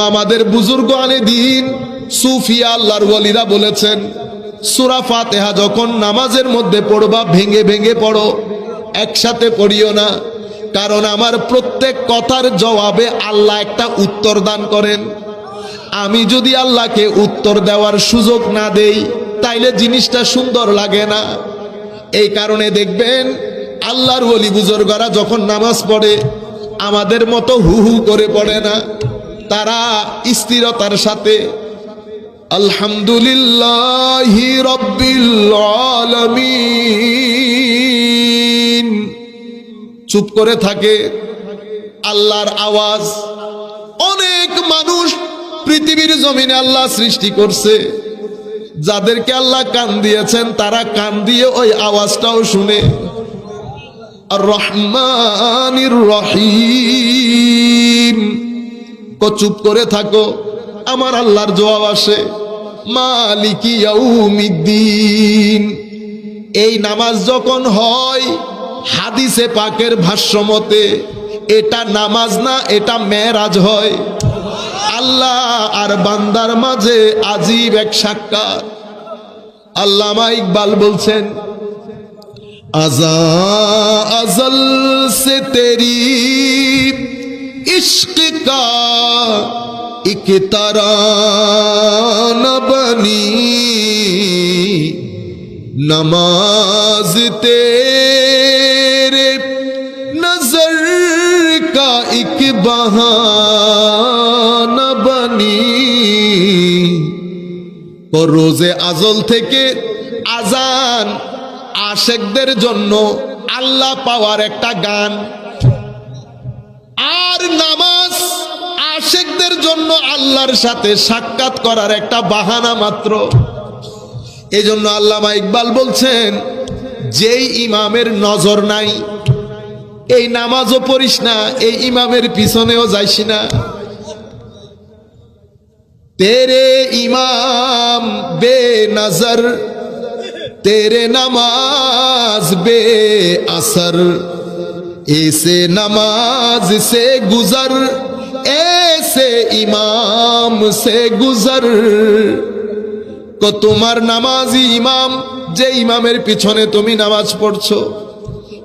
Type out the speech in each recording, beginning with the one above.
আমাদের বুজুর্গ আনে দিন সুফিয়া আল্লাহর ওয়ালিরা বলেছেন, সুরা ফাতেহা যখন নামাজের মধ্যে পড়বা, ভেঙে ভেঙে পড়ো, একসাথে পড়িও না। কারণ আমার প্রত্যেক কথার জবাবে আল্লাহ একটা উত্তর দান করেন। আমি যদি আল্লাহকে উত্তর দেওয়ার সুযোগ না দেই, তাইলে জিনিসটা সুন্দর লাগে না। এই কারণে দেখবেন, আল্লাহর ওলি বুজুর্গরা যখন নামাজ পড়ে, আমাদের মতো হু হু করে পড়ে না। তারা স্থিরতার সাথে, আলহামদুলিল্লাহ রব্বিল চুপ করে থাকে, আল্লাহর আওয়াজ। অনেক মানুষ পৃথিবীর জমিনে আল্লাহ সৃষ্টি করছে। যাদেরকে আল্লাহ কান দিয়েছেন, তারা কান দিয়ে ওই আওয়াজটাও শুনে। রহমানির রহিম। চুপ করে থাকো। আমার আল্লাহর জবাব আসে মালিকিয়াউমিদ্দিন এই নামাজ যখন হয়, হাদিসে পাকের ভাষ্যমতে এটা নামাজ না, এটা মেরাজ হয়। আল্লাহ আর বান্দার মাঝে আজীব এক সাক্ষাৎ। আল্লাহ ইকবাল বলছেন, আজা আজল সে তেরি इश्क का एक तरान बनी नमाज तेरे नजर का एक बहाना बनी ও রোজে আজল থেকে আজান আশেকদের জন্য আল্লাহ পাওয়ার একটা গান ফজরের নামাজ আশেকদের জন্য আল্লাহর সাথে সাক্ষাৎ করার একটা বাহানা মাত্র। এই জন্য আল্লামা ইকবাল বলছেন, যেই ইমামের নজর নাই, এই নামাজও পড়িস না, এই ইমামের পিছনেও যাইস না। তেরে ইমাম বে নজর তেরে নামাজ বে আসর ऐसे नमाज से गुजर ऐसे इमाम से गुजर তো তোমার নামাজি ইমাম যে ইমামের পিছনে তুমি নামাজ পড়ছো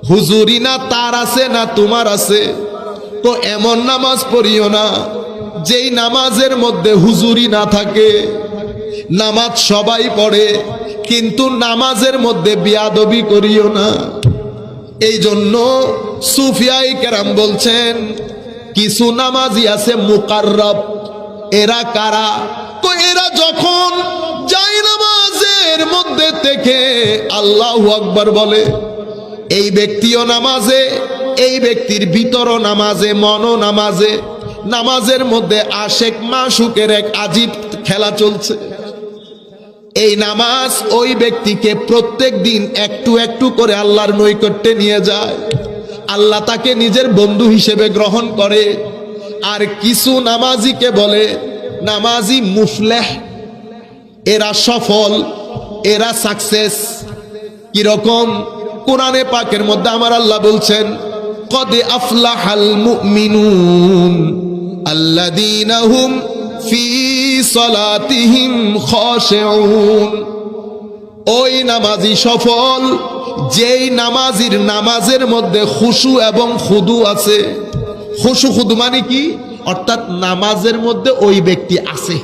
হুজুরি না তার আছে না তোমার আছে তো এমন নামাজ পড়িও না যেই নামাজের মধ্যে হুজুরি না থাকে নামাজ সবাই পড়ে কিন্তু নামাজের মধ্যে বিয়াদবি করিও না এই জন্য সুফিয়াই কেরাম বলছেন, কিছু নামাজি আছে মুকাররব। এরা কারা? তো এরা যখন যাই নামাজের মধ্যে থেকে আল্লাহ আকবর বলে, এই ব্যক্তিও নামাজে, এই ব্যক্তির ভিতরও নামাজে, মনও নামাজে, নামাজের মধ্যে আশেক মাসুকের এক আজীব খেলা চলছে। এই নামাজ ওই ব্যক্তিকে প্রত্যেক দিন একটু একটু করে আল্লাহর নৈকট্যে নিয়ে যায়। আল্লাহ তাকে নিজের বন্ধু হিসেবে গ্রহণ করে। আর কিছু নামাজিকে বলে, নামাজি মুফলেহ, এরা সফল, এরা সাকসেস কীরকম? কোরআনে পাকের মধ্যে আমার আল্লাহ বলছেন, কদে আফলাহাল মুমিনুন আল্লাযীনা হুম ফি সলাতিহিম খাশিউন। ওই নামাজি সফল, যেই নামাজির নামাজের মধ্যে খুশু এবং খুদু আছে। খুশু খুদু মানে কি? অর্থাৎ নামাজের মধ্যে ওই ব্যক্তি আছে।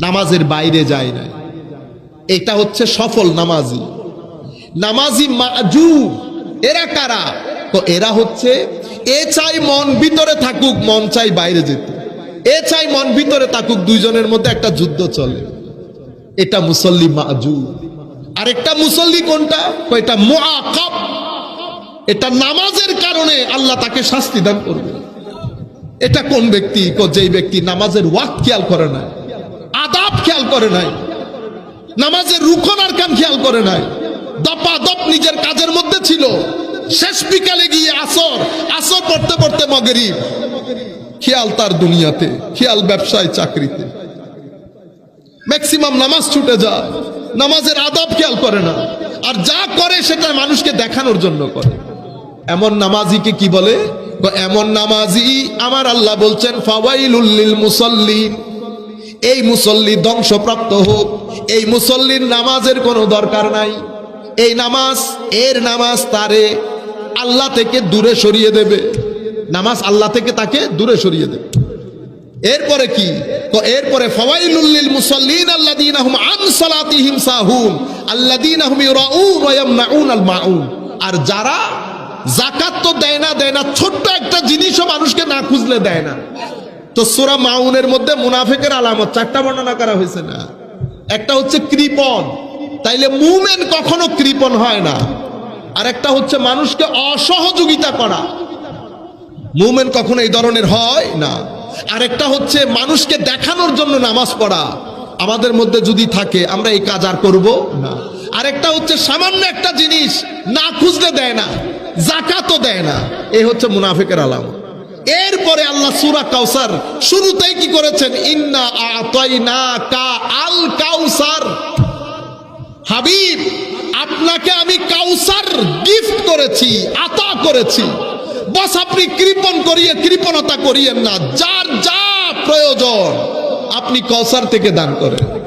নামাজের বাইরে যায় না এটা হচ্ছে সফল নামাজি। নামাজি মাজু এরা কারা? তো এরা হচ্ছে, এ চাই মন ভিতরে থাকুক, মন চাই বাইরে যেতে। এ চাই মন ভিতরে তাকুক, দুইজনের মধ্যে একটা যুদ্ধ চলে। এটা মুসল্লি মাজু আর একটা মুসল্লি কোনটা? এটা মুআকাব। এটা নামাজের কারণে আল্লাহ তাকে শাস্তি দান করবে। এটা কোন ব্যক্তি? যেই ব্যক্তি নামাজের ওয়াক খেয়াল করে নাই, আদাব খেয়াল করে নাই, নামাজের রুখন আর কান খেয়াল করে নাই দপা দপ নিজের কাজের মধ্যে ছিল। শেষ বিকালে গিয়ে আসর আসর পড়তে পড়তে মগরিব। খেয়াল তার দুনিয়াতে, খেয়াল ব্যবসায়, চাকরিতে। ম্যাক্সিমাম নামাজ ছুটে যায়, নামাজের আদাব খেয়াল করে না, আর যা করে সেটা মানুষকে দেখানোর জন্য করে। এমন নামাজিকে কি বলে? এমন নামাজি আমার আল্লাহ বলছেন ফাওয়াইলুল্লিল মুসল্লিন। এই মুসল্লি ধ্বংসপ্রাপ্ত হোক, এই মুসল্লির নামাজের কোনো দরকার নাই। এই নামাজ, এর নামাজ তারে আল্লাহ থেকে দূরে সরিয়ে দেবে। নামাজ আল্লাহ থেকে তাকে দূরে সরিয়ে দেবে। এরপরে কি? তো এরপরে ফাওয়াইলুল মুসাল্লিন আল্লাযীনা হুম আন সালাতিহিম সাহুন। আল্লাযীনা হুম ইউরাউন ওয়া ইয়ামনাউন আল মাউন। আর যারা যাকাত তো দেয় না দেয় না, ছোট্ট একটা জিনিসও মানুষকে না খুঁজলে দেয় না। তো সূরা মাউনের মধ্যে মুনাফিকের আলামত চারটা বর্ণনা করা হয়েছে না? একটা হচ্ছে কৃপণ। তাইলে মুমেন কখনো কৃপণ হয় না। আর একটা হচ্ছে মানুষকে অসহযোগিতা করা। মুভমেন্ট কখনো এই ধরনের হয় না। আরেকটা হচ্ছে মানুষকে দেখানোর জন্য নামাজ পড়া। আমাদের মধ্যে যদি থাকে, আমরা এই কাজ আর করব না। আরেকটা হচ্ছে সামান্য একটা জিনিস না খুঁজলে দেয় না, জাকাতও দেয় না। এই হচ্ছে মুনাফিকের আলাম এরপরে আল্লাহ সুরা কাউসার শুরুতেই কি করেছেন? ইন্না আতাইনা কা আল কাউসার হাবিব, আপনাকে আমি কাউসার গিফট করেছি, আতা করেছি। বাস, আপনি কৃপণ করিয়ে, কৃপণতা করিয়েন না। যার যা প্রয়োজন, আপনি কৌসার থেকে দান করেন।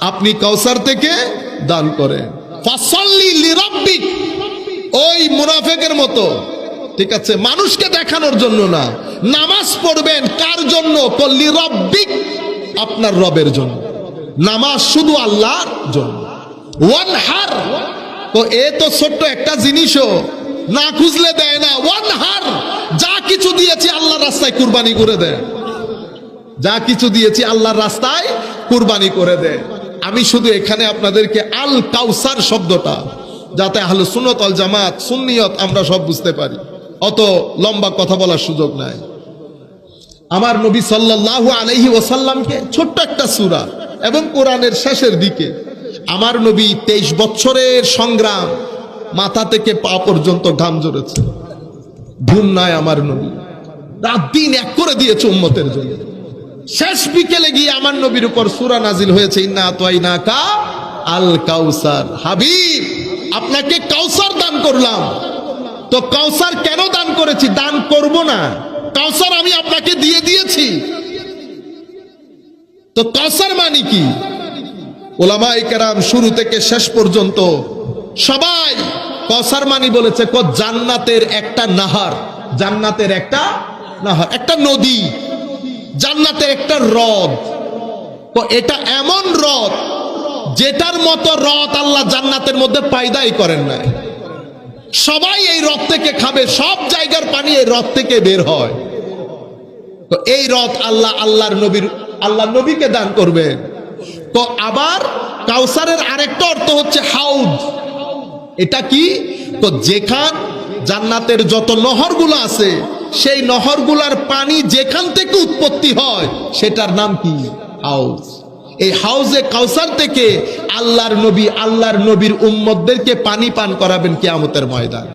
আপনি কৌসার থেকে দান করেন। ওই মুনাফেকের মতো। ঠিক আছে, মানুষকে দেখানোর জন্য না। নামাজ পড়বেন কার জন্য? কল্লি রব্বিক আপনার রবের জন্য। নামাজ শুধু আল্লাহর জন্য। ওয়ান হার তো এ তো ছোট্ট একটা জিনিসও। না খুঁজলে দেয় না। ওয়ান হার, যা কিছু দিয়েছি আল্লাহর রাস্তায় কুরবানি করে দেয়। যা কিছু দিয়েছি আল্লাহর রাস্তায় কুরবানি করে দেয়। আমি শুধু এখানে আপনাদেরকে আল কাউসার শব্দটা, যাতে আহলে সুনত আল জামাত, সুন্নিয়ত আমরা সব বুঝতে পারি। অত লম্বা কথা বলার সুযোগ নাই। আমার নবী সাল্লাল্লাহু আলাইহি ওয়াসাল্লামকে ছোট্ট একটা সূরা এবং কোরআনের শেষের দিকে, আমার নবী তেইশ বছরের সংগ্রাম মাথা থেকে পা পর্যন্ত ঘাম জড়েছে ঘুম নাই আমার নবী। রাত দিন এক করে দিয়েছে উম্মতের জন্য। শেষ বিকেলে গিয়ে আমার নবীর উপর সূরা নাজিল হয়েছে, ইন্না আতাইনা কা আল কাউসার হাবিব, আপনাকে কাউসার দান করলাম। তো কাউসার কেন দান করেছি? দান করব না। কাউসার আমি আপনাকে দিয়ে দিয়েছি। তো কাউসার মানে কি? ওলামাই কেরাম শুরু থেকে শেষ পর্যন্ত সবাই কসার মানি বলেছে, ক জান্নাতের একটা নাহার, জান্নাতের একটা নাহার, একটা নদী, জান্নাতের একটা হ্রদ। তো এটা এমন হ্রদ যেটার মতো হ্রদ আল্লাহ জান্নাতের মধ্যে পায়দাই করেন নাই। সবাই এই হ্রদ থেকে খাবে, সব জায়গার পানি এই হ্রদ থেকে বের হয়। তো এই রথ আল্লাহ আল্লাহর নবীর আল্লাহ নবীকে দান করবেন তো আবার কাউসারের আরেকটা অর্থ হচ্ছে হাউদ। এটা কি? তো যেখান জান্নাতের যত নহরগুলো আছে, সেই নহরগুলার পানি যেখান থেকে উৎপত্তি হয়, সেটার নাম কি? হাউস। এই হাউজে কাউসার থেকে আল্লাহর নবী, আল্লাহর নবীর উম্মদদেরকে পানি পান করাবেন কেয়ামতের ময়দান।